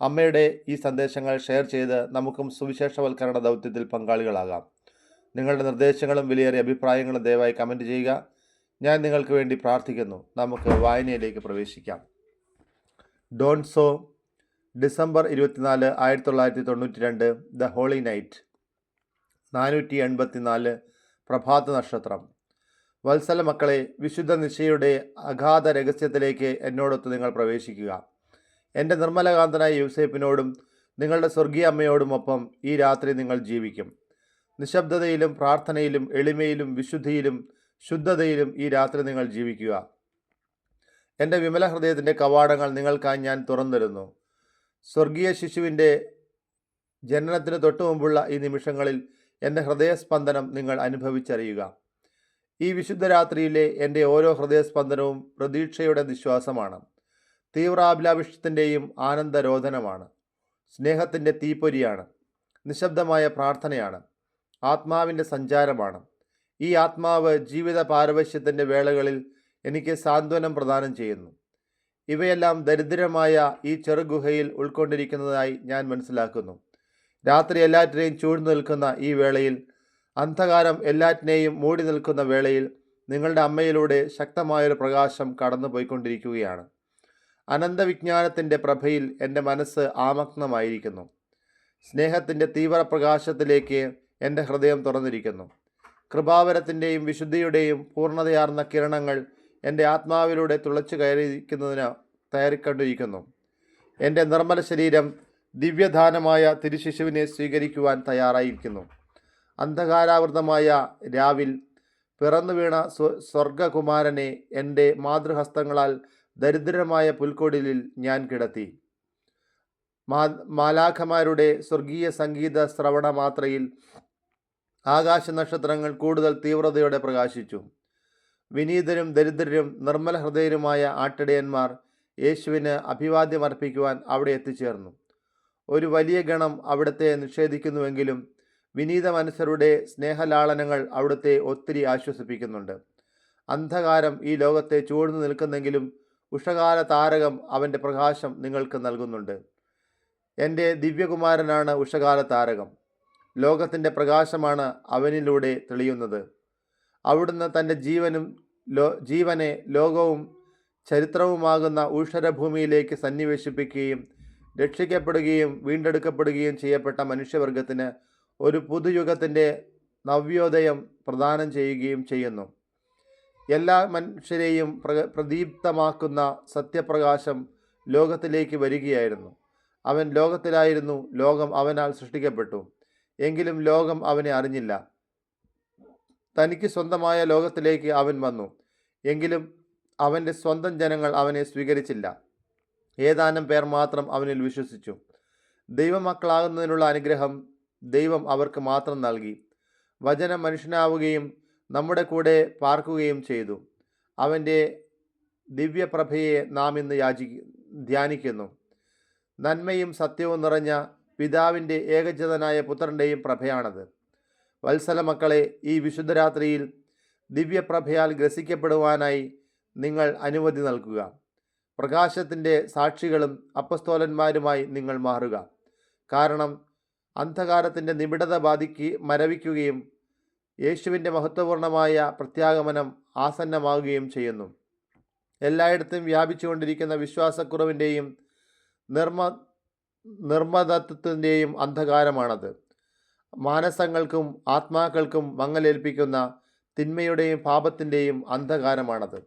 അമ്മയുടെ ഈ സന്ദേശങ്ങൾ ഷെയർ ചെയ്ത് നമുക്കും സുവിശേഷവൽക്കരണ ദൗത്യത്തിൽ പങ്കാളികളാകാം. നിങ്ങളുടെ നിർദ്ദേശങ്ങളും വിലയേറിയ അഭിപ്രായങ്ങളും ദയവായി കമന്റ് ചെയ്യുക. ഞാൻ നിങ്ങൾക്ക് വേണ്ടി പ്രാർത്ഥിക്കുന്നു. നമുക്ക് വായനയിലേക്ക് പ്രവേശിക്കാം. ഡോൺസോ ഡിസംബർ ഇരുപത്തിനാല് ആയിരത്തി തൊള്ളായിരത്തി തൊണ്ണൂറ്റി രണ്ട് ദ ഹോളി നൈറ്റ് നാനൂറ്റി എൺപത്തിനാല് പ്രഭാത നക്ഷത്രം. വത്സല മക്കളെ വിശുദ്ധ നിശയുടെ അഗാധ രഹസ്യത്തിലേക്ക് എന്നോടൊത്ത് നിങ്ങൾ പ്രവേശിക്കുക. എന്റെ നിർമ്മലകാന്തനായ യൂസേപ്പിനോടും നിങ്ങളുടെ സ്വർഗീയ അമ്മയോടുമൊപ്പം ഈ രാത്രി നിങ്ങൾ ജീവിക്കും. നിശബ്ദതയിലും പ്രാർത്ഥനയിലും എളിമയിലും വിശുദ്ധിയിലും ശുദ്ധതയിലും ഈ രാത്രി നിങ്ങൾ ജീവിക്കുക. എന്റെ വിമല ഹൃദയത്തിന്റെ കവാടങ്ങൾ നിങ്ങൾക്കായി ഞാൻ തുറന്നിരുന്നു സ്വർഗീയ ശിശുവിന്റെ ജനനത്തിന് തൊട്ടു മുമ്പുള്ള ഈ നിമിഷങ്ങളിൽ എന്റെ ഹൃദയസ്പന്ദനം നിങ്ങൾ അനുഭവിച്ചറിയുക. ഈ വിശുദ്ധ രാത്രിയിലെ എന്റെ ഓരോ ഹൃദയസ്പന്ദനവും പ്രതീക്ഷയുടെ നിശ്വാസമാണ്. തീവ്രാഭിലാഭിഷ്ടത്തിന്റെയും ആനന്ദരോധനമാണ്. സ്നേഹത്തിന്റെ തീപ്പൊരിയാണ്. നിശബ്ദമായ പ്രാർത്ഥനയാണ്. ആത്മാവിന്റെ സഞ്ചാരമാണ്. ഈ ആത്മാവ് ജീവിത പാരവശ്യത്തിന്റെ വേളകളിൽ എനിക്ക് സാന്ത്വനം പ്രദാനം ചെയ്യുന്നു. ഇവയെല്ലാം ദരിദ്രമായ ഈ ചെറുഗുഹയിൽ ഉൾക്കൊണ്ടിരിക്കുന്നതായി ഞാൻ മനസ്സിലാക്കുന്നു. രാത്രി എല്ലാറ്റിനെയും ചൂഴ്ന്നു നിൽക്കുന്ന ഈ വേളയിൽ അന്ധകാരം എല്ലാറ്റിനെയും മൂടി നിൽക്കുന്ന വേളയിൽ നിങ്ങളുടെ അമ്മയിലൂടെ ശക്തമായൊരു പ്രകാശം കടന്നു പോയിക്കൊണ്ടിരിക്കുകയാണ് അനന്തവിജ്ഞാനത്തിന്റെ പ്രഭയിൽ എന്റെ മനസ്സ് ആമഗ്നമായിരിക്കുന്നു. സ്നേഹത്തിന്റെ തീവ്രപ്രകാശത്തിലേക്ക് എന്റെ ഹൃദയം തുറന്നിരിക്കുന്നു. കൃപാവരത്തിന്റെയും വിശുദ്ധിയുടെയും പൂർണതയാർന്ന കിരണങ്ങൾ എന്റെ ആത്മാവിലൂടെ തുളച്ചു കയറിയിരിക്കുന്നതിന് തയ്യാറിക്കൊണ്ടിരിക്കുന്നു. എന്റെ നിർമ്മല ശരീരം ദിവ്യദാനമായ തിരുശിശുവിനെ സ്വീകരിക്കുവാൻ തയ്യാറായിരിക്കുന്നു. അന്ധകാരാവൃതമായ രാവിൽ പിറന്നു വീണ സ്വ സ്വർഗകുമാരനെ എന്റെ മാതൃഹസ്തങ്ങളാൽ ദരിദ്രമായ പുൽക്കൊടിലിൽ ഞാൻ കിടത്തി. മാ മാലാഖമാരുടെ സ്വർഗീയ സംഗീത ശ്രവണ മാത്രയിൽ ആകാശ നക്ഷത്രങ്ങൾ കൂടുതൽ തീവ്രതയോടെ പ്രകാശിച്ചു. വിനീതരും ദരിദ്രരും നിർമ്മല ഹൃദയരുമായ ആട്ടിടയന്മാർ യേശുവിന് അഭിവാദ്യമർപ്പിക്കുവാൻ അവിടെ എത്തിച്ചേർന്നു. ഒരു വലിയ ഗണം അവിടുത്തെ നിഷേധിക്കുന്നുവെങ്കിലും വിനീത മനസ്സരുടെ സ്നേഹലാളനങ്ങൾ അവിടുത്തെ ഒത്തിരി ആശ്വസിപ്പിക്കുന്നുണ്ട്. അന്ധകാരം ഈ ലോകത്തെ ചൂഴ്ന്നു നിൽക്കുന്നെങ്കിലും ഉഷകാല താരകം അവന്റെ പ്രകാശം നിങ്ങൾക്ക് നൽകുന്നുണ്ട്. എന്റെ ദിവ്യകുമാരനാണ് ഉഷകാല താരകം ലോകത്തിന്റെ പ്രകാശമാണ് അവനിലൂടെ തെളിയുന്നത്. അവിടുന്ന് തന്റെ ജീവനും ലോ ജീവനെ ലോകവും ചരിത്രവുമാകുന്ന ഊഷരഭൂമിയിലേക്ക് സന്നിവേശിപ്പിക്കുകയും രക്ഷിക്കപ്പെടുകയും വീണ്ടെടുക്കപ്പെടുകയും ചെയ്യപ്പെട്ട മനുഷ്യവർഗത്തിന് ഒരു പുതുയുഗത്തിന്റെ നവ്യോദയം പ്രദാനം ചെയ്യുകയും ചെയ്യുന്നു. എല്ലാ മനുഷ്യരെയും പ്ര പ്രദീപ്തമാക്കുന്ന സത്യപ്രകാശം ലോകത്തിലേക്ക് വരികയായിരുന്നു. അവൻ ലോകത്തിലായിരുന്നു ലോകം അവനാൽ സൃഷ്ടിക്കപ്പെട്ടു. എങ്കിലും ലോകം അവനെ അറിഞ്ഞില്ല. തനിക്ക് സ്വന്തമായ ലോകത്തിലേക്ക് അവൻ വന്നു. എങ്കിലും അവന്റെ സ്വന്തം ജനങ്ങൾ അവനെ സ്വീകരിച്ചില്ല. ഏതാനും പേർ മാത്രം അവനിൽ വിശ്വസിച്ചു. ദൈവമക്കളാകുന്നതിനുള്ള അനുഗ്രഹം ദൈവം അവർക്ക് മാത്രം നൽകി. വചനം മനുഷ്യനാവുകയും നമ്മുടെ കൂടെ പാർക്കുകയും ചെയ്തു. അവന്റെ ദിവ്യപ്രഭയെ നാം ഇന്ന് യാചി ധ്യാനിക്കുന്നു. നന്മയും സത്യവും നിറഞ്ഞ പിതാവിന്റെ ഏകജതനായ പുത്രന്റെയും പ്രഭയാണത്. വത്സല മക്കളെ ഈ വിശുദ്ധരാത്രിയിൽ ദിവ്യപ്രഭയാൽ ഗ്രസിക്കപ്പെടുവാനായി നിങ്ങൾ അനുമതി നൽകുക. പ്രകാശത്തിന്റെ സാക്ഷികളും അപ്പസ്തോലന്മാരുമായി നിങ്ങൾ മാറുക. കാരണം അന്ധകാരത്തിന്റെ നിബിഡത ബാധിക്ക് മരവിക്കുകയും യേശുവിന്റെ മഹത്വപൂർണമായ പ്രത്യാഗമനം ആസന്നമാകുകയും ചെയ്യുന്നു. എല്ലായിടത്തും വ്യാപിച്ചുകൊണ്ടിരിക്കുന്ന വിശ്വാസക്കുറവിന്റെയും നിർമ്മ നിർമ്മതത്വത്തിന്റെയും അന്ധകാരമാണത്. മാനസങ്ങൾക്കും ആത്മാക്കൾക്കും മങ്ങലേൽപ്പിക്കുന്ന തിന്മയുടെയും പാപത്തിന്റെയും അന്ധകാരമാണത്.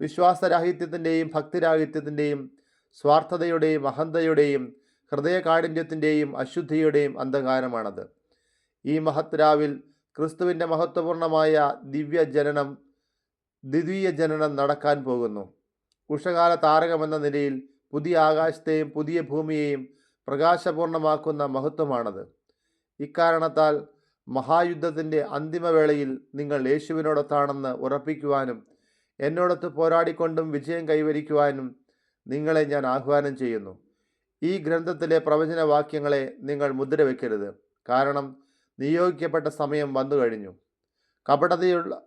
വിശ്വാസരാഹിത്യത്തിന്റെയും ഭക്തിരാഹിത്യത്തിന്റെയും സ്വാർത്ഥതയുടെയും അഹന്തയുടെയും ഹൃദയകാഠിന്യത്തിന്റെയും അശുദ്ധിയുടെയും അന്ധകാരമാണത്. ഈ മഹത്രാവിൽ ക്രിസ്തുവിന്റെ മഹത്വപൂർണമായ ദിവ്യ ജനനം ദ്വിതീയ ജനനം നടക്കാൻ പോകുന്നു. ഉഷകാല താരകമെന്ന നിലയിൽ പുതിയ ആകാശത്തെയും പുതിയ ഭൂമിയെയും പ്രകാശപൂർണമാക്കുന്ന മഹത്വമാണത്. ഇക്കാരണത്താൽ മഹായുദ്ധത്തിന്റെ അന്തിമവേളയിൽ നിങ്ങൾ യേശുവിനോടൊത്താണെന്ന് ഉറപ്പിക്കുവാനും എന്നോടൊത്ത് പോരാടിക്കൊണ്ടും വിജയം കൈവരിക്കുവാനും നിങ്ങളെ ഞാൻ ആഹ്വാനം ചെയ്യുന്നു. ഈ ഗ്രന്ഥത്തിലെ പ്രവചന വാക്യങ്ങളെ നിങ്ങൾ മുദ്ര വയ്ക്കരുത് കാരണം നിയോഗിക്കപ്പെട്ട സമയം വന്നു കഴിഞ്ഞു. കപടതയുള്ള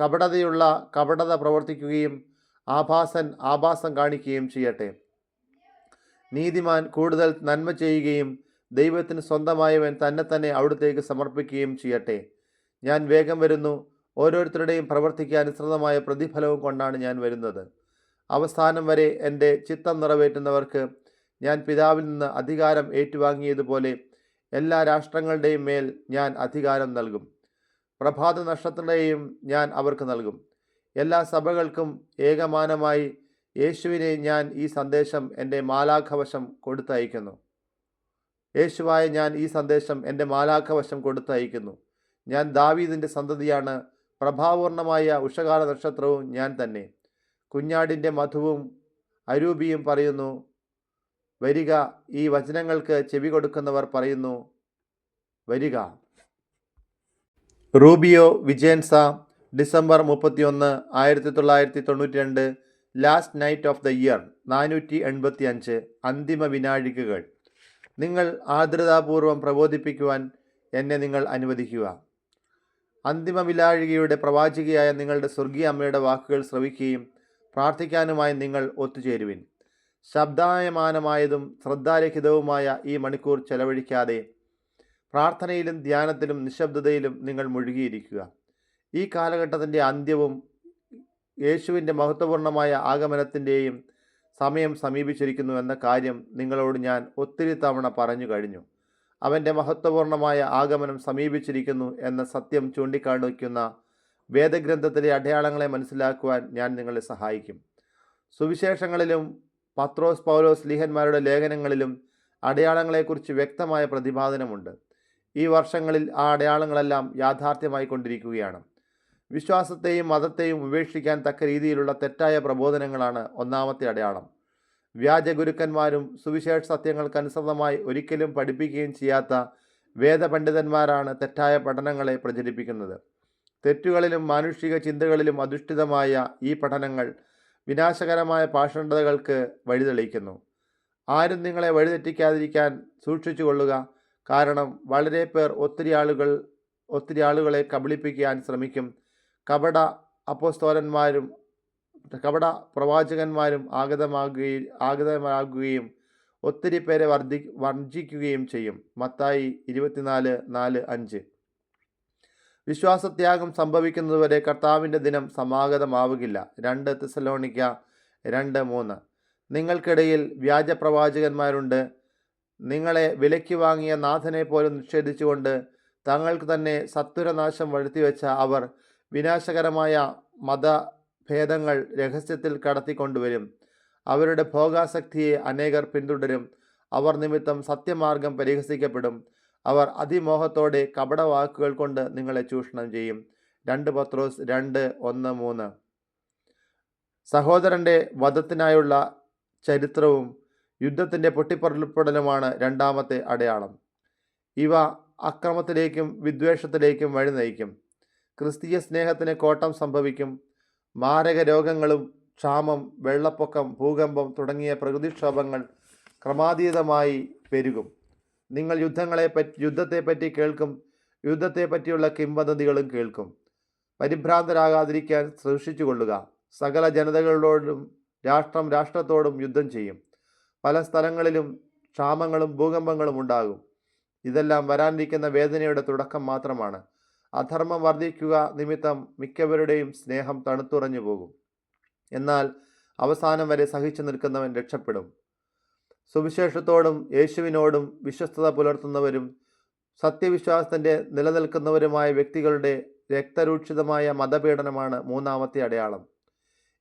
കപടതയുള്ള കപടത പ്രവർത്തിക്കുകയും ആഭാസൻ ആഭാസം കാണിക്കുകയും ചെയ്യട്ടെ. നീതിമാൻ കൂടുതൽ നന്മ ചെയ്യുകയും ദൈവത്തിന് സ്വന്തമായവൻ തന്നെ തന്നെ അവിടത്തേക്ക് സമർപ്പിക്കുകയും ചെയ്യട്ടെ. ഞാൻ വേഗം വരുന്നു. ഓരോരുത്തരുടെയും പ്രവർത്തിക്ക് അനുസൃതമായ പ്രതിഫലവും കൊണ്ടാണ് ഞാൻ വരുന്നത്. അവസാനം വരെ എന്റെ ചിത്തം നിറവേറ്റുന്നവർക്ക് ഞാൻ പിതാവിൽ നിന്ന് അധികാരം ഏറ്റുവാങ്ങിയതുപോലെ എല്ലാ രാഷ്ട്രങ്ങളുടെയും മേൽ ഞാൻ അധികാരം നൽകും. പ്രഭാത നക്ഷത്രങ്ങളെയും ഞാൻ അവർക്ക് നൽകും. എല്ലാ സഭകൾക്കും ഏകമാനമായി യേശുവിനെ ഞാൻ ഈ സന്ദേശം എന്റെ മാലാഖവശം കൊടുത്തയക്കുന്നു യേശുവായ ഞാൻ ഈ സന്ദേശം എന്റെ മാലാഖവശം കൊടുത്തയക്കുന്നു ഞാൻ ദാവീദിന്റെ സന്തതിയാണ്. പ്രഭാപൂർണമായ ഉഷകാല നക്ഷത്രവും ഞാൻ തന്നെ. കുഞ്ഞാടിന്റെ മധുവും അരൂപിയും പറയുന്നു വരിക ഈ വചനങ്ങൾക്ക് ചെവി കൊടുക്കുന്നവർ പറയുന്നു വരിക. റൂബിയോ വിജയൻസ ഡിസംബർ മുപ്പത്തിയൊന്ന് ആയിരത്തി തൊള്ളായിരത്തി തൊണ്ണൂറ്റി രണ്ട് last night of the year നാനൂറ്റി എൺപത്തി അഞ്ച് അന്തിമ വിനാഴികകൾ. നിങ്ങൾ ആർദ്രതാപൂർവം പ്രബോധിപ്പിക്കുവാൻ എന്നെ നിങ്ങൾ അനുവദിക്കുക. അന്തിമ വിലാഴികയുടെ പ്രവാചികയായ നിങ്ങളുടെ സ്വർഗീയ അമ്മയുടെ വാക്കുകൾ ശ്രവിക്കുകയും പ്രാർത്ഥിക്കാനുമായി നിങ്ങൾ ഒത്തുചേരുവിൻ. ശബ്ദായമാനമായതും ശ്രദ്ധാരഹിതവുമായ ഈ മണിക്കൂർ ചെലവഴിക്കാതെ പ്രാർത്ഥനയിലും ധ്യാനത്തിലും നിശബ്ദതയിലും നിങ്ങൾ മുഴുകിയിരിക്കുക. ഈ കാലഘട്ടത്തിന്റെ അന്ത്യവും യേശുവിന്റെ മഹത്വപൂർണമായ ആഗമനത്തിന്റെയും സമയം സമീപിച്ചിരിക്കുന്നു എന്ന കാര്യം നിങ്ങളോട് ഞാൻ ഒത്തിരി തവണ പറഞ്ഞു കഴിഞ്ഞു. അവന്റെ മഹത്വപൂർണമായ ആഗമനം സമീപിച്ചിരിക്കുന്നു എന്ന സത്യം ചൂണ്ടിക്കാണിക്കുന്ന വേദഗ്രന്ഥത്തിലെ അടയാളങ്ങളെ മനസ്സിലാക്കുവാൻ ഞാൻ നിങ്ങളെ സഹായിക്കും. സുവിശേഷങ്ങളിലും പത്രോസ് പൗലോസ് ലീഹന്മാരുടെ ലേഖനങ്ങളിലും അടയാളങ്ങളെക്കുറിച്ച് വ്യക്തമായ പ്രതിപാദനമുണ്ട്. ഈ വർഷങ്ങളിൽ ആ അടയാളങ്ങളെല്ലാം യാഥാർത്ഥ്യമായി കൊണ്ടിരിക്കുകയാണ്. വിശ്വാസത്തെയും മതത്തെയും ഉപേക്ഷിക്കാൻ തക്ക രീതിയിലുള്ള തെറ്റായ പ്രബോധനങ്ങളാണ് ഒന്നാമത്തെ അടയാളം. വ്യാജ ഗുരുക്കന്മാരും സുവിശേഷ സത്യങ്ങൾക്കനുസൃതമായി ഒരിക്കലും പഠിപ്പിക്കുകയും ചെയ്യാത്ത വേദപണ്ഡിതന്മാരാണ് തെറ്റായ പഠനങ്ങളെ പ്രചരിപ്പിക്കുന്നത്. തെറ്റുകളിലും മാനുഷിക ചിന്തകളിലും അധിഷ്ഠിതമായ ഈ പഠനങ്ങൾ വിനാശകരമായ പാഷണ്ഡതകൾക്ക് വഴിതെളിക്കുന്നു. ആരും നിങ്ങളെ വഴിതെറ്റിക്കാതിരിക്കാൻ സൂക്ഷിച്ചു കൊള്ളുക കാരണം വളരെ പേർ ഒത്തിരി ആളുകൾ ഒത്തിരി ആളുകളെ കബളിപ്പിക്കാൻ ശ്രമിക്കും. കപട അപ്പോസ്തോലന്മാരും കപട പ്രവാചകന്മാരും ആഗതമാകുകയും ആഗതമാകുകയും ഒത്തിരി പേരെ വർദ്ധി വർജിക്കുകയും ചെയ്യും. മത്തായി ഇരുപത്തിനാല് നാല് അഞ്ച്. വിശ്വാസത്യാഗം സംഭവിക്കുന്നതുവരെ കർത്താവിന്റെ ദിനം സമാഗതമാവുകില്ല. രണ്ട് തെസലോണിക്ക രണ്ട് മൂന്ന്. നിങ്ങൾക്കിടയിൽ വ്യാജപ്രവാചകന്മാരുണ്ട്. നിങ്ങളെ വിലയ്ക്ക് വാങ്ങിയ നാഥനെ പോലും നിഷേധിച്ചുകൊണ്ട് തങ്ങൾക്ക് തന്നെ സത്വരനാശം വരുത്തിവെച്ച അവർ വിനാശകരമായ മതഭേദങ്ങൾ രഹസ്യത്തിൽ കടത്തിക്കൊണ്ടുവരും. അവരുടെ ഭോഗാസക്തിയെ അനേകർ പിന്തുടരും. അവർ നിമിത്തം സത്യമാർഗം പരിഹസിക്കപ്പെടും. അവർ അതിമോഹത്തോടെ കപടവാക്കുകൾ കൊണ്ട് നിങ്ങളെ ചൂഷണം ചെയ്യും. രണ്ട് പത്രോസ് രണ്ട് ഒന്ന് മൂന്ന്. സഹോദരന്റെ വധത്തിനായുള്ള ചരിത്രവും യുദ്ധത്തിന്റെ പൊട്ടിപ്പുറപ്പെടലുമാണ് രണ്ടാമത്തെ അടയാളം. ഇവ അക്രമത്തിലേക്കും വിദ്വേഷത്തിലേക്കും വഴി നയിക്കും ക്രിസ്തീയ സ്നേഹത്തിന് കോട്ടം സംഭവിക്കും. മാരക രോഗങ്ങളും ക്ഷാമം വെള്ളപ്പൊക്കം ഭൂകമ്പം തുടങ്ങിയ പ്രകൃതിക്ഷോഭങ്ങൾ ക്രമാതീതമായി പെരുകും. നിങ്ങൾ യുദ്ധങ്ങളെ പറ്റി യുദ്ധത്തെപ്പറ്റി കേൾക്കും. യുദ്ധത്തെപ്പറ്റിയുള്ള കിംവദന്തികളും കേൾക്കും. പരിഭ്രാന്തരാകാതിരിക്കാൻ സൂക്ഷിച്ചു കൊള്ളുക സകല ജനതകളോടും രാഷ്ട്രം രാഷ്ട്രത്തോടും യുദ്ധം ചെയ്യും. പല സ്ഥലങ്ങളിലും ക്ഷാമങ്ങളും ഭൂകമ്പങ്ങളും ഉണ്ടാകും. ഇതെല്ലാം വരാനിരിക്കുന്ന വേദനയുടെ തുടക്കം മാത്രമാണ്. അധർമ്മം വർദ്ധിക്കുക നിമിത്തം മിക്കവരുടെയും സ്നേഹം തണുത്തുറഞ്ഞു പോകും എന്നാൽ അവസാനം വരെ സഹിച്ചു നിൽക്കുന്നവൻ രക്ഷപ്പെടും. സുവിശേഷത്തോടും യേശുവിനോടും വിശ്വസ്തത പുലർത്തുന്നവരും സത്യവിശ്വാസത്തിന്റെ നിലനിൽക്കുന്നവരുമായ വ്യക്തികളുടെ രക്തരൂക്ഷിതമായ മതപീഡനമാണ് മൂന്നാമത്തെ അടയാളം.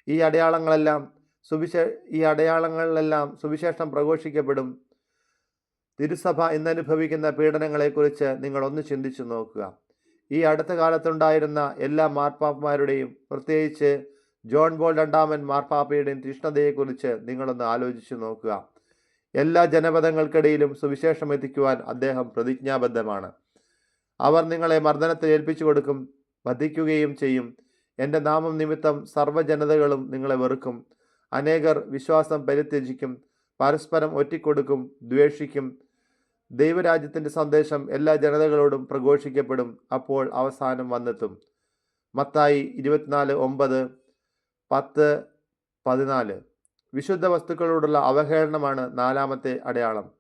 ഈ അടയാളങ്ങളെല്ലാം സുവിശേ ഈ അടയാളങ്ങളിലെല്ലാം സുവിശേഷം പ്രഘോഷിക്കപ്പെടും. തിരുസഭ ഇന്നനുഭവിക്കുന്ന പീഡനങ്ങളെക്കുറിച്ച് നിങ്ങൾ ഒന്ന് ചിന്തിച്ചു നോക്കുക. ഈ അടുത്ത കാലത്തുണ്ടായിരുന്ന എല്ലാ മാർപ്പാപ്പമാരുടെയും പ്രത്യേകിച്ച് ജോൺ ബോൾ രണ്ടാമൻ മാർപ്പാപ്പയുടെയും തീഷ്ണതയെക്കുറിച്ച് നിങ്ങളൊന്ന് ആലോചിച്ചു നോക്കുക. എല്ലാ ജനപദങ്ങൾക്കിടയിലും സുവിശേഷം എത്തിക്കുവാൻ അദ്ദേഹം പ്രതിജ്ഞാബദ്ധമാണ്. അവർ നിങ്ങളെ മർദ്ദനത്തിൽ ഏൽപ്പിച്ചു കൊടുക്കും വധിക്കുകയും ചെയ്യും. എന്റെ നാമം നിമിത്തം സർവജനതകളും നിങ്ങളെ വെറുക്കും. അനേകർ വിശ്വാസം പരിത്യജിക്കും പരസ്പരം ഒറ്റിക്കൊടുക്കും ദ്വേഷിക്കും. ദൈവരാജ്യത്തിന്റെ സന്ദേശം എല്ലാ ജനതകളോടും പ്രഘോഷിക്കപ്പെടും. അപ്പോൾ അവസാനം വന്നെത്തും. മത്തായി ഇരുപത്തിനാല് ഒമ്പത് പത്ത് പതിനാല്. വിശുദ്ധ വസ്തുക്കളോടുള്ള അവഹേളനമാണ് നാലാമത്തെ അടയാളം.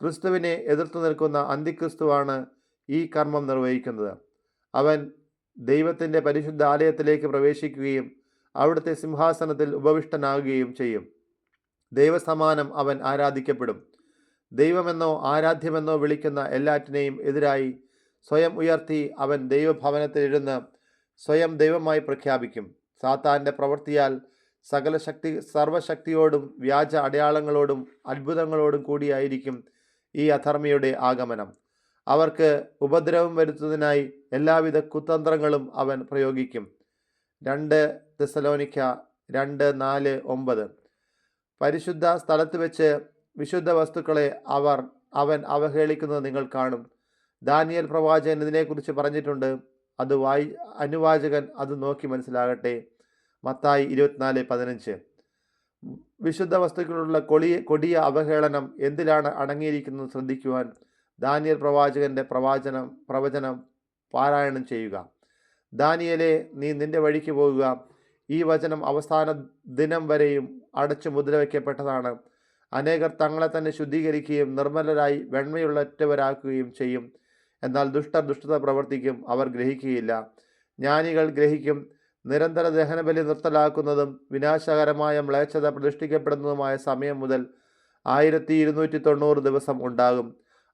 ക്രിസ്തുവിനെ എതിർത്തു നിൽക്കുന്ന അന്തിക്രിസ്തുവാണ് ഈ കർമ്മം നിർവഹിക്കുന്നത്. അവൻ ദൈവത്തിന്റെ പരിശുദ്ധ ആലയത്തിലേക്ക് പ്രവേശിക്കുകയും അവിടുത്തെ സിംഹാസനത്തിൽ ഉപവിഷ്ടനാകുകയും ചെയ്യും. ദൈവസമാനം അവൻ ആരാധിക്കപ്പെടും. ദൈവമെന്നോ ആരാധ്യമെന്നോ വിളിക്കുന്ന എല്ലാറ്റിനെയും എതിരായി സ്വയം ഉയർത്തി അവൻ ദൈവഭവനത്തിലിരുന്ന് സ്വയം ദൈവമായി പ്രഖ്യാപിക്കും. സാത്താന്റെ പ്രവൃത്തിയാൽ സകല ശക്തി സർവശക്തിയോടും വ്യാജ അടയാളങ്ങളോടും അത്ഭുതങ്ങളോടും കൂടിയായിരിക്കും ഈ അധർമ്മിയുടെ ആഗമനം. അവർക്ക് ഉപദ്രവം വരുത്തുന്നതിനായി എല്ലാവിധ കുതന്ത്രങ്ങളും അവൻ പ്രയോഗിക്കും. രണ്ട് തെസലോനിക്ക രണ്ട് നാല് ഒമ്പത്. പരിശുദ്ധ സ്ഥലത്ത് വെച്ച് വിശുദ്ധ വസ്തുക്കളെ അവർ അവൻ അവഹേളിക്കുന്നത് നിങ്ങൾ കാണും. ദാനിയൽ പ്രവാചകൻ ഇതിനെക്കുറിച്ച് പറഞ്ഞിട്ടുണ്ട്. അത് വായി അനുവാചകൻ അത് നോക്കി മനസ്സിലാകട്ടെ. മത്തായി ഇരുപത്തിനാല് പതിനഞ്ച്. വിശുദ്ധ വസ്തുക്കളുള്ള കൊളിയ കൊടിയ അവഹേളനം എന്തിലാണ് അടങ്ങിയിരിക്കുന്നത് ശ്രദ്ധിക്കുവാൻ ദാനിയൽ പ്രവാചകന്റെ പ്രവാചനം പ്രവചനം പാരായണം ചെയ്യുക. ദാനിയലെ നീ നിന്റെ വഴിക്ക് പോകുക. ഈ വചനം അവസാന ദിനം വരെയും അടച്ചു മുദ്രവയ്ക്കപ്പെട്ടതാണ് അനേകർ തങ്ങളെ തന്നെ ശുദ്ധീകരിക്കുകയും നിർമ്മലരായി വെണ്മയുള്ളറ്റവരാക്കുകയും ചെയ്യും. എന്നാൽ ദുഷ്ടർ ദുഷ്ടത പ്രവർത്തിക്കും അവർ ഗ്രഹിക്കുകയില്ല. ജ്ഞാനികൾ ഗ്രഹിക്കും നിരന്തര ദഹനബലി നിർത്തലാക്കുന്നതും വിനാശകരമായ മ്ലേച്ഛത പ്രതിഷ്ഠിക്കപ്പെടുന്നതുമായ സമയം മുതൽ ആയിരത്തി ഇരുന്നൂറ്റി തൊണ്ണൂറ് ദിവസം ഉണ്ടാകും.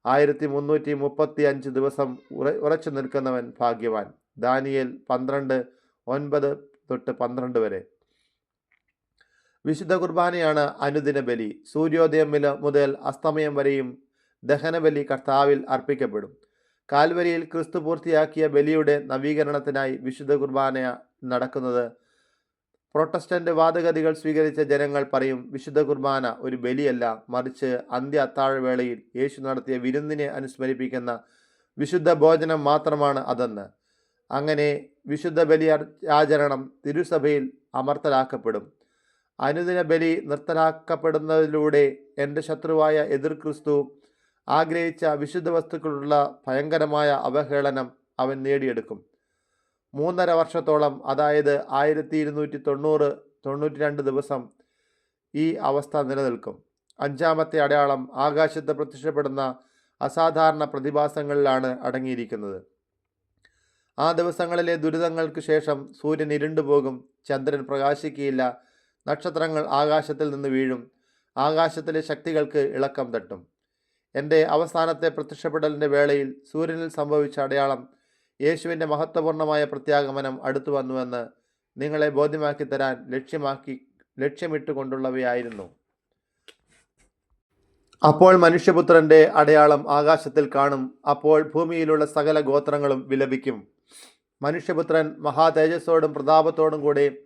ആയിരത്തി മുന്നൂറ്റി മുപ്പത്തി അഞ്ച് ദിവസം ഉറ ഉറച്ചു നിൽക്കുന്നവൻ ഭാഗ്യവാൻ. ദാനിയൽ പന്ത്രണ്ട് ഒൻപത് തൊട്ട് പന്ത്രണ്ട് വരെ. വിശുദ്ധ കുർബാനയാണ് അനുദിന ബലി. സൂര്യോദയം മുതൽ അസ്തമയം വരെയും ദഹനബലി കർത്താവിൽ അർപ്പിക്കപ്പെടും. കാൽവരിയിൽ ക്രിസ്തു പൂർത്തിയാക്കിയ ബലിയുടെ നവീകരണത്തിനായി വിശുദ്ധ കുർബാന നടക്കുന്നത്. പ്രൊട്ടസ്റ്റന്റ് വാദഗതികൾ സ്വീകരിച്ച ജനങ്ങൾ പറയും വിശുദ്ധ കുർബാന ഒരു ബലിയല്ല. മറിച്ച് അന്ത്യ അത്താഴവേളയിൽ യേശു നടത്തിയ വിരുന്നിനെ അനുസ്മരിപ്പിക്കുന്ന വിശുദ്ധ ഭോജനം മാത്രമാണ് അതെന്ന്. അങ്ങനെ വിശുദ്ധ ബലി ആചരണം തിരുസഭയിൽ അമർത്തലാക്കപ്പെടും. അനുദിന ബലി നിർത്തലാക്കപ്പെടുന്നതിലൂടെ എന്റെ ശത്രുവായ എതിർ ക്രിസ്തു ആഗ്രഹിച്ച വിശുദ്ധ വസ്തുക്കളുള്ള ഭയങ്കരമായ അവഹേളനം അവൻ നേടിയെടുക്കും. മൂന്നര വർഷത്തോളം അതായത് ആയിരത്തി ഇരുന്നൂറ്റി തൊണ്ണൂറ് തൊണ്ണൂറ്റി രണ്ട് ദിവസം ഈ അവസ്ഥ നിലനിൽക്കും. അഞ്ചാമത്തെ അടയാളം ആകാശത്ത് പ്രത്യക്ഷപ്പെടുന്ന അസാധാരണ പ്രതിഭാസങ്ങളിലാണ് അടങ്ങിയിരിക്കുന്നത്. ആ ദിവസങ്ങളിലെ ദുരിതങ്ങൾക്ക് ശേഷം സൂര്യൻ ഇരുണ്ടുപോകും ചന്ദ്രൻ പ്രകാശിക്കുകയില്ല നക്ഷത്രങ്ങൾ ആകാശത്തിൽ നിന്ന് വീഴും ആകാശത്തിലെ ശക്തികൾക്ക് ഇളക്കം തട്ടും. എന്റെ അവസാനത്തെ പ്രത്യക്ഷപ്പെടലിന്റെ വേളയിൽ സൂര്യനിൽ സംഭവിച്ച അടയാളം യേശുവിന്റെ മഹത്വപൂർണമായ പ്രത്യാഗമനം അടുത്തു വന്നുവെന്ന് നിങ്ങളെ ബോധ്യമാക്കി തരാൻ ലക്ഷ്യമാക്കി ലക്ഷ്യമിട്ടുകൊണ്ടുള്ളവയായിരുന്നു. അപ്പോൾ മനുഷ്യപുത്രന്റെ അടയാളം ആകാശത്തിൽ കാണും അപ്പോൾ ഭൂമിയിലുള്ള സകല ഗോത്രങ്ങളും വിലപിക്കും. മനുഷ്യപുത്രൻ മഹാതേജസ്സോടും പ്രതാപത്തോടും കൂടി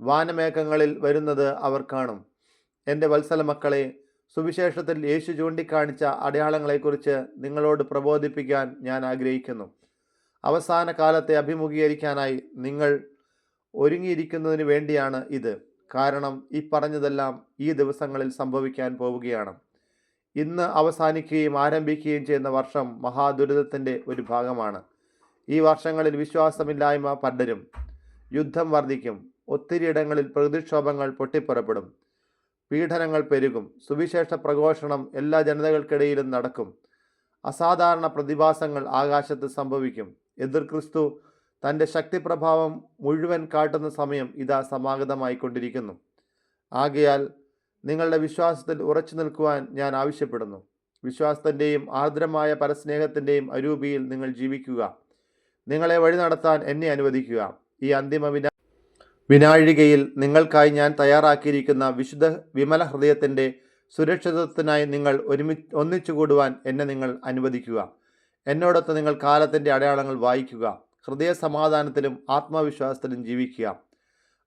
വാനമേഘങ്ങളിൽ വരുന്നത് അവർ കാണും. എന്റെ വത്സല മക്കളെ സുവിശേഷത്തിൽ യേശു ചൂണ്ടിക്കാണിച്ച അടയാളങ്ങളെക്കുറിച്ച് നിങ്ങളോട് പ്രബോധിപ്പിക്കാൻ ഞാൻ ആഗ്രഹിക്കുന്നു. അവസാന കാലത്തെ അഭിമുഖീകരിക്കാനായി നിങ്ങൾ ഒരുങ്ങിയിരിക്കുന്നതിന് വേണ്ടിയാണ് ഇത്. കാരണം ഈ പറഞ്ഞതെല്ലാം ഈ ദിവസങ്ങളിൽ സംഭവിക്കാൻ പോവുകയാണ്. ഇന്ന് അവസാനിക്കുകയും ആരംഭിക്കുകയും ചെയ്യുന്ന വർഷം മഹാദുരിതത്തിന്റെ ഒരു ഭാഗമാണ്. ഈ വർഷങ്ങളിൽ വിശ്വാസമില്ലായ്മ പടരും. യുദ്ധം വർദ്ധിക്കും ഒത്തിരിയിടങ്ങളിൽ പ്രകൃതിക്ഷോഭങ്ങൾ പൊട്ടിപ്പുറപ്പെടും. പീഡനങ്ങൾ പെരുകും. സുവിശേഷ പ്രഘോഷണം എല്ലാ ജനതകൾക്കിടയിലും നടക്കും. അസാധാരണ പ്രതിഭാസങ്ങൾ ആകാശത്ത് സംഭവിക്കും. എതിർ ക്രിസ്തു തന്റെ ശക്തിപ്രഭാവം മുഴുവൻ കാട്ടുന്ന സമയം ഇതാ സമാഗതമായിക്കൊണ്ടിരിക്കുന്നു. ആകയാൽ നിങ്ങളുടെ വിശ്വാസത്തിൽ ഉറച്ചു നിൽക്കുവാൻ ഞാൻ ആവശ്യപ്പെടുന്നു. വിശ്വാസത്തിന്റെയും ആർദ്രമായ പരസ്നേഹത്തിന്റെയും അരൂപിയിൽ നിങ്ങൾ ജീവിക്കുക. നിങ്ങളെ വഴി നടത്താൻ എന്നെ അനുവദിക്കുക. ഈ അന്തിമ വിനാ വിനാഴികയിൽ നിങ്ങൾക്കായി ഞാൻ തയ്യാറാക്കിയിരിക്കുന്ന വിശുദ്ധ വിമല ഹൃദയത്തിന്റെ സുരക്ഷിതത്വത്തിനായി നിങ്ങൾ ഒരുമി ഒന്നിച്ചു കൂടുവാൻ എന്നെ നിങ്ങൾ അനുവദിക്കുക. എന്നോടൊത്ത് നിങ്ങൾ കാലത്തിന്റെ അടയാളങ്ങൾ വായിക്കുക ഹൃദയ സമാധാനത്തിലും ആത്മവിശ്വാസത്തിലും ജീവിക്കുക.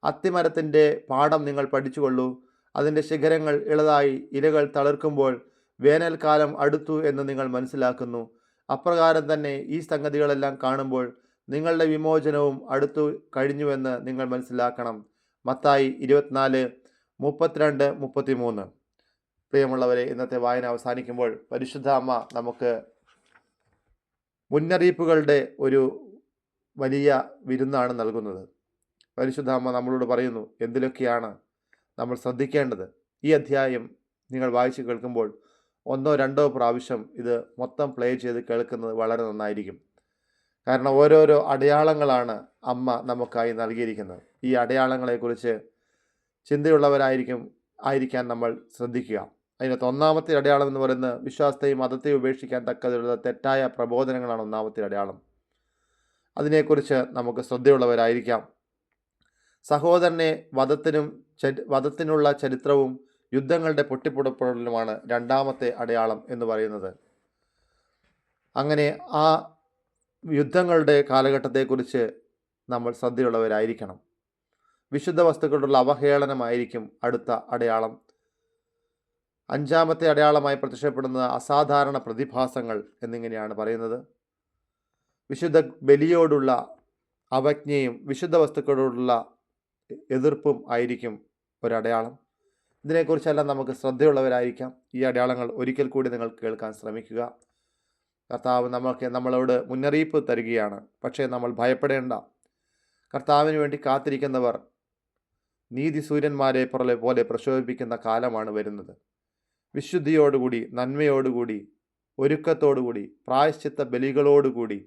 അത്തിമരത്തിന്റെ പാഠം നിങ്ങൾ പഠിച്ചുകൊള്ളൂ. അതിന്റെ ശിഖരങ്ങൾ ഇളതായി ഇലകൾ തളിർക്കുമ്പോൾ വേനൽക്കാലം അടുത്തു എന്ന് നിങ്ങൾ മനസ്സിലാക്കുന്നു. അപ്രകാരം തന്നെ ഈ സംഗതികളെല്ലാം കാണുമ്പോൾ നിങ്ങളുടെ വിമോചനവും അടുത്തു കഴിഞ്ഞുവെന്ന് നിങ്ങൾ മനസ്സിലാക്കണം. മത്തായി ഇരുപത്തിനാല് മുപ്പത്തിരണ്ട് മുപ്പത്തിമൂന്ന്. പ്രിയമുള്ളവരെ ഇന്നത്തെ വായന അവസാനിക്കുമ്പോൾ പരിശുദ്ധ അമ്മ നമുക്ക് മുന്നറിയിപ്പുകളുടെ ഒരു വലിയ വിരുന്നാണ് നൽകുന്നത്. പരിശുദ്ധാമ്മ നമ്മളോട് പറയുന്നു എന്തിലൊക്കെയാണ് നമ്മൾ ശ്രദ്ധിക്കേണ്ടത്? ഈ അധ്യായം നിങ്ങൾ വായിച്ച് കേൾക്കുമ്പോൾ ഒന്നോ രണ്ടോ പ്രാവശ്യം ഇത് മൊത്തം പ്ലേ ചെയ്ത് കേൾക്കുന്നത് വളരെ നന്നായിരിക്കും. കാരണം ഓരോരോ അടയാളങ്ങളാണ് അമ്മ നമുക്കായി നൽകിയിരിക്കുന്നത്. ഈ അടയാളങ്ങളെക്കുറിച്ച് ചിന്തയുള്ളവരായിരിക്കും ആയിരിക്കാൻ നമ്മൾ ശ്രദ്ധിക്കുക. അതിനകത്ത് ഒന്നാമത്തെ അടയാളം എന്ന് പറയുന്നത് വിശ്വാസത്തെയും മതത്തെയും ഉപേക്ഷിക്കാൻ തക്കതിലുള്ള തെറ്റായ പ്രബോധനങ്ങളാണ് ഒന്നാമത്തെ അടയാളം. അതിനെക്കുറിച്ച് നമുക്ക് ശ്രദ്ധയുള്ളവരായിരിക്കാം. സഹോദരനെ വധത്തിനും വധത്തിനുള്ള ചരിത്രവും യുദ്ധങ്ങളുടെ പൊട്ടിപ്പുടപ്പെടലുമാണ് രണ്ടാമത്തെ അടയാളം എന്ന് പറയുന്നത്. അങ്ങനെ ആ യുദ്ധങ്ങളുടെ കാലഘട്ടത്തെക്കുറിച്ച് നമ്മൾ ശ്രദ്ധയുള്ളവരായിരിക്കണം. വിശുദ്ധ വസ്തുക്കളുടെ അവഹേളനമായിരിക്കും അടുത്ത അടയാളം അഞ്ചാമത്തെ അടയാളമായി പ്രത്യക്ഷപ്പെടുന്ന അസാധാരണ പ്രതിഭാസങ്ങൾ എന്നിങ്ങനെയാണ് പറയുന്നത്. വിശുദ്ധ ബലിയോടുള്ള അവജ്ഞയും വിശുദ്ധ വസ്തുക്കളോടുള്ള എതിർപ്പും ആയിരിക്കും ഒരടയാളം. ഇതിനെക്കുറിച്ചെല്ലാം നമുക്ക് ശ്രദ്ധയുള്ളവരായിരിക്കാം. ഈ അടയാളങ്ങൾ ഒരിക്കൽ കൂടി നിങ്ങൾ കേൾക്കാൻ ശ്രമിക്കുക. കർത്താവ് നമുക്ക് നമ്മളോട് മുന്നറിയിപ്പ് തരികയാണ്. പക്ഷേ നമ്മൾ ഭയപ്പെടേണ്ട. കർത്താവിന് വേണ്ടി കാത്തിരിക്കുന്നവർ നീതി സൂര്യന്മാരെ പോലെ പ്രശോഭിപ്പിക്കുന്ന കാലമാണ് വരുന്നത്. വിശുദ്ധിയോടുകൂടി നന്മയോടുകൂടി ഒരുക്കത്തോടുകൂടി പ്രായശ്ചിത്ത ബലികളോടുകൂടി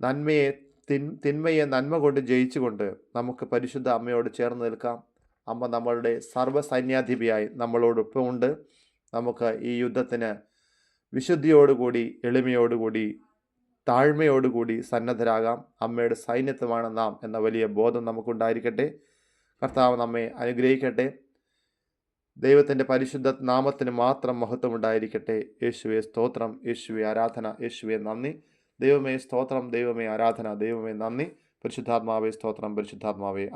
നന്മയെ തിൻ തിന്മയെ നന്മ കൊണ്ട് ജയിച്ചുകൊണ്ട് നമുക്ക് പരിശുദ്ധ അമ്മയോട് ചേർന്ന് നിൽക്കാം. അമ്മ നമ്മളുടെ സർവസൈന്യാധിപിയായി നമ്മളോടൊപ്പമുണ്ട് നമുക്ക് ഈ യുദ്ധത്തിന് വിശുദ്ധിയോടുകൂടി എളിമയോടുകൂടി താഴ്മയോടുകൂടി സന്നദ്ധരാകാം. അമ്മയുടെ സൈന്യത്വമാണ് നാം എന്ന വലിയ ബോധം നമുക്കുണ്ടായിരിക്കട്ടെ. കർത്താവ് നമ്മെ അനുഗ്രഹിക്കട്ടെ. ദൈവത്തിന്റെ പരിശുദ്ധ നാമത്തിന് മാത്രം മഹത്വമുണ്ടായിരിക്കട്ടെ യേശുവെ സ്തോത്രം. യേശുവെ ആരാധന. യേശുവെ നന്ദി. ദൈവമേ സ്തോത്രം. ദൈവമേ ആരാധന. ദൈവമേ നന്ദി. പരിശുദ്ധാത്മാവേ സ്തോത്രം. പരിശുദ്ധാത്മാവേ